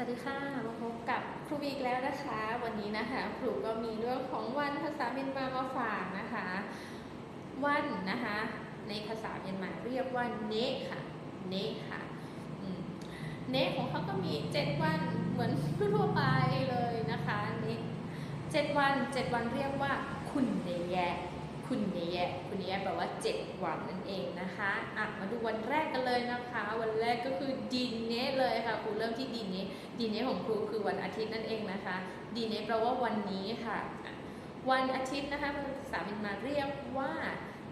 สวัสดีค่ะมาพบกับครูบีกแล้วนะคะ วันนี้นะคะครูก็มีเรื่องของวันภาษาเมียนมามาฝากนะคะ วันนะคะ ในภาษาเมียนมาเรียกว่าเนะค่ะเนะค่ะเนะของเขาก็มี7วันเหมือนทั่วไปเลยนะคะเนะเจ็ดวันเจ็ดวันเรียกว่าคุณเนแยะ คุณเนแยะคุณเนแยะแปลว่า 7 วันนั่นเองนะคะอะมาดูวันแรกกันเลยนะคะ วันแรกก็คือดีเนเลยค่ะครูเริ่มที่ดีเนะดีเนของครูคือวันอาทิตย์นั่นเองนะคะดีเนแปลว่าวันนี้ค่ะ วันอาทิตย์นะคะภาษาเมียนมาเรียกว่า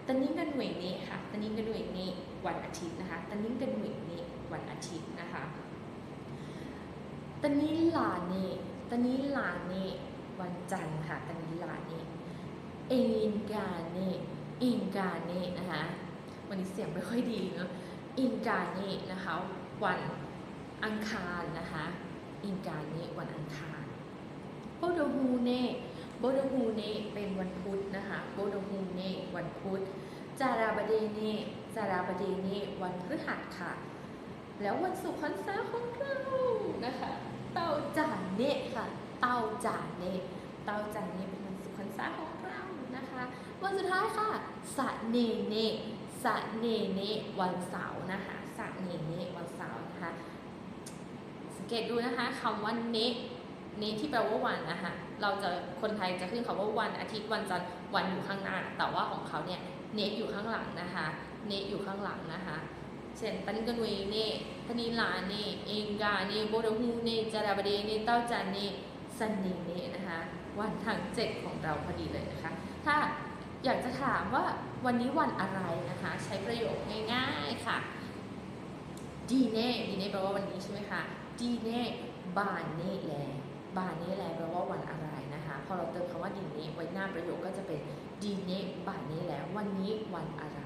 ตันนิ้งกันหน่วยนี้ค่ะตันนิ้งกันหน่วยนี้วันอาทิตย์นะคะตันนิ้งกันหน่วยนี้วันอาทิตย์นะคะตันนี้ลาเนตันนี้ลาเนวันจันทร์ค่ะตันนี้ลาเนเอินกาเนอินกาเนนะคะวันนี้เสียงไม่ค่อยดีเนาะอินกาเนนะคะวันอังคารนะคะอินกาเนวันอังคารโปโดฮูเนโบโดฮูเนเป็นวันพุธนะคะโบโดฮูเนวันพุธจาราบเดเนจาราบเดเนวันพฤหัสค่ะ แล้ววันศุกร์พรรษาของเรานะคะเต้าจ่าเนค่ะเต้าจ่าเน เต้าจานเนเป็นวันศุกร์พรรษาของเรานะคะ วันสุดท้ายค่ะสะเนเนสะเนเนวันเสาร์นะคะสะเนเนวันเสาร์นะคะสังเกตดูนะคะคำว่าเนเนที่แปลว่าวันนะคะเราจะคนไทยจะขึ้นคำว่าวันอาทิตย์วันจันทร์วันอยู่ข้างหน้า แต่ว่าของเขาเนี่ยเนอยู่ข้างหลังนะคะเนอยู่ข้างหลังนะคะเช่นปันกันเวเนปนิลาเนเองกาเนโบดฮูเนจาราบเดเนเต้าจานเนซันเนเนนะคะ วันทั้งเจ็ดของเราพอดีเลยนะคะ ถ้าอยากจะถามว่าวันนี้วันอะไรนะคะ ใช้ประโยคง่ายๆค่ะดีเน่ดีเน่แปลว่าวันนี้ใช่ไหมคะดีเน่บานเน่แลบานเน่แลแปลว่าวันอะไรนะคะ พอเราเติมคำว่าดีเน่ไว้หน้าประโยคก็จะเป็นดีเน่บานเน่แล้ววันนี้วันอะไร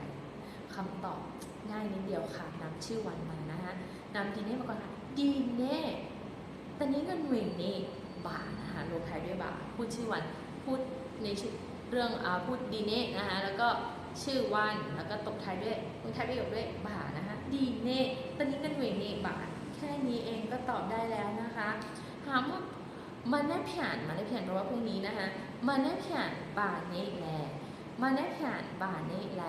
คำตอบง่ายนิดเดียวค่ะนำชื่อวันมานะคะนำดีเน่มาก่อนค่ะดีเน่ตอนนี้ก็หน่วยเน่ บานะคะลงท้ายด้วยบาพูดชื่อวันพูดในชื่อเรื่องอาพูดดีเน่นะคะแล้วก็ชื่อวันแล้วก็ตบท้ายด้วยลงท้ายประโยคด้วยบานะคะดีเน่ตอนนี้ก็หน่วยเน่บาแค่นี้เองก็ตอบได้แล้วนะคะถามว่ามันแนบผ่านมันแนบผ่านแปลว่าพรุ่งนี้นะคะมันแนบผ่านบ่าเนแลมันแนบผ่านบ่าเนแล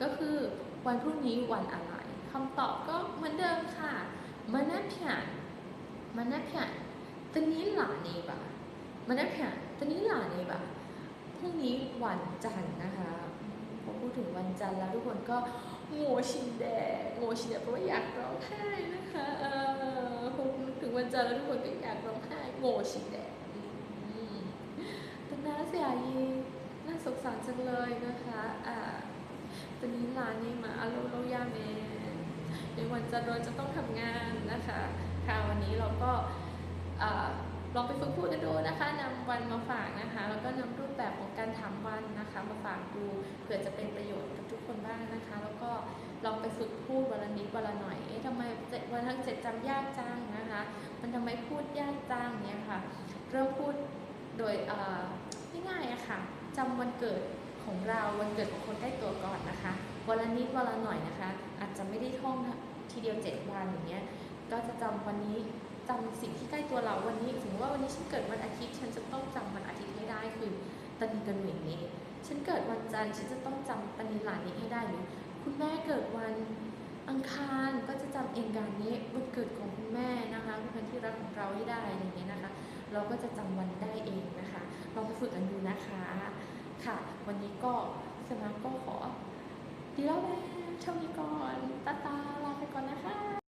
ก็คือวันพรุ่งนี้วันอะไรคำตอบก็เหมือนเดิมค่ะมันแนบผ่านมันแนบผ่าน ตอนนี้หลาเนบะมันแนบผ่าตอนนี้หลาเนบะพรุ่งนี้วันจันทร์นะคะพอพูดถึงวันจันทร์แล้วทุกคนก็โง่ชินแดโง่ชินแดเพราะว่าอยากร้องไห้นะคะเออพอพูดถึงวันจันทร์แล้วทุกคนก็อยากร้องไห้โง่ชินแดอืมแต่น่าเสียยีน่าสงสารจังเลยนะคะอ่าตอนนี้ร้านนี้มาอาโลโลยาเมนในวันจันทร์เราจะต้องทำงานนะคะค่ะวันนี้เราก็ ลองไปฝึกพูดกันดูนะคะนำวันมาฝากนะคะ แล้วก็นำรูปแบบของการถามวันนะคะ มาฝากดูเผื่อจะเป็นประโยชน์กับทุกคนบ้างนะคะ แล้วก็ลองไปฝึกพูดวันละนิดวันละหน่อยเอ๊ะทำไมวันทั้งเจ็ดจำยากจังนะคะ มันทำไมพูดยากจังเนี่ยค่ะเริ่มพูดโดยเอ่ง่ายๆอะค่ะจำวันเกิดของเราวันเกิดของคนใกล้ตัวก่อนนะคะวันละนิดวันละหน่อยนะคะ อาจจะไม่ได้ท่องทีเดียวเจ็ดวันอย่างเงี้ยก็จะจำวันนี้ จำสิ่งที่ใกล้ตัวเราวันนี้สมมติว่าวันนี้ฉันเกิดวันอาทิตย์ฉันจะต้องจำวันอาทิตย์ให้ได้คือตานีกันหนึ่งนี้ฉันเกิดวันจันทร์ฉันจะต้องจำตานีหลานนี้ให้ได้หรือคุณแม่เกิดวันอังคารก็จะจำเองการนี้วันเกิดของคุณแม่นะคะคุณเป็นที่รักของเราให้ได้อะไรอย่างเงี้ยนะคะ เราก็จะจำวันได้เองนะคะลองไปฝึกกันดูนะคะค่ะ วันนี้ก็สมาก็ขอดีแล้วแม่เท่านี้ก่อนตาตาลาไปก่อนนะคะ